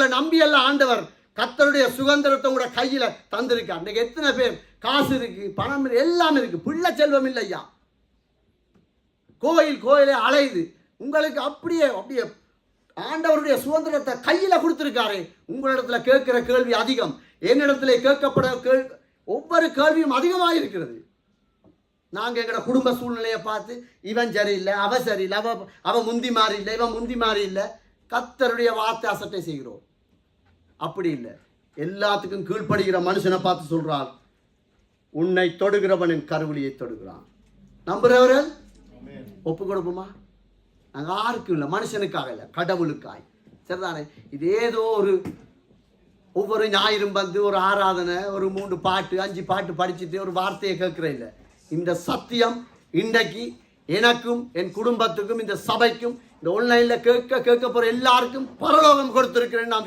உங்களை நம்பி அல்ல ஆண்டவர். கத்தருடைய சுதந்திரத்தை உங்களோட கையில தந்திருக்கார் இன்னைக்கு எத்தனை பேர்? காசு இருக்கு பணம் எல்லாம் இருக்கு. பிள்ளை செல்வம் இல்லையா கோயில் கோயிலே அலையுது. உங்களுக்கு அப்படியே அப்படியே ஆண்டவருடைய சுதந்திரத்தை கையில கொடுத்துருக்காரு. உங்களிடத்துல கேட்கிற கேள்வி அதிகம். என்னிடத்துல கேட்கப்பட கேள் ஒவ்வொரு கேள்வியும் அதிகமாக இருக்கிறது. நாங்க எங்களோட குடும்ப சூழ்நிலையை பார்த்து இவன் சரியில்லை அவ சரியில்லை அவ அவ முந்தி மாறி இல்லை இவன் முந்தி மாறி இல்லை. கத்தருடைய வார்த்தை அசட்டை செய்கிறோம். அப்படி இல்லை. எல்லாத்துக்கும் கீழ்ப்படுகிற மனுஷனை பார்த்து சொல்றான் உன்னை தொடுகிறவனின் கருவிலியை தொடுகிறான். நம்புறவர்கள் ஒப்பு கொடுப்போமா? நாங்கள் யாருக்கும் இல்லை மனுஷனுக்காக இல்லை கடவுளுக்காய். சரிதானே? இது ஏதோ ஒரு ஒவ்வொரு ஞாயிறும் வந்து ஒரு ஆராதனை ஒரு மூணு பாட்டு அஞ்சு பாட்டு படிச்சுட்டு ஒரு வார்த்தையை கேட்குற இல்லை. இந்த சத்தியம் இன்றைக்கு எனக்கும் என் குடும்பத்துக்கும் இந்த சபைக்கும் இந்த ஆன்லைனில் கேட்க கேட்க போகிற எல்லாருக்கும் பரலோகம் கொடுத்துருக்கிறேன் நாம்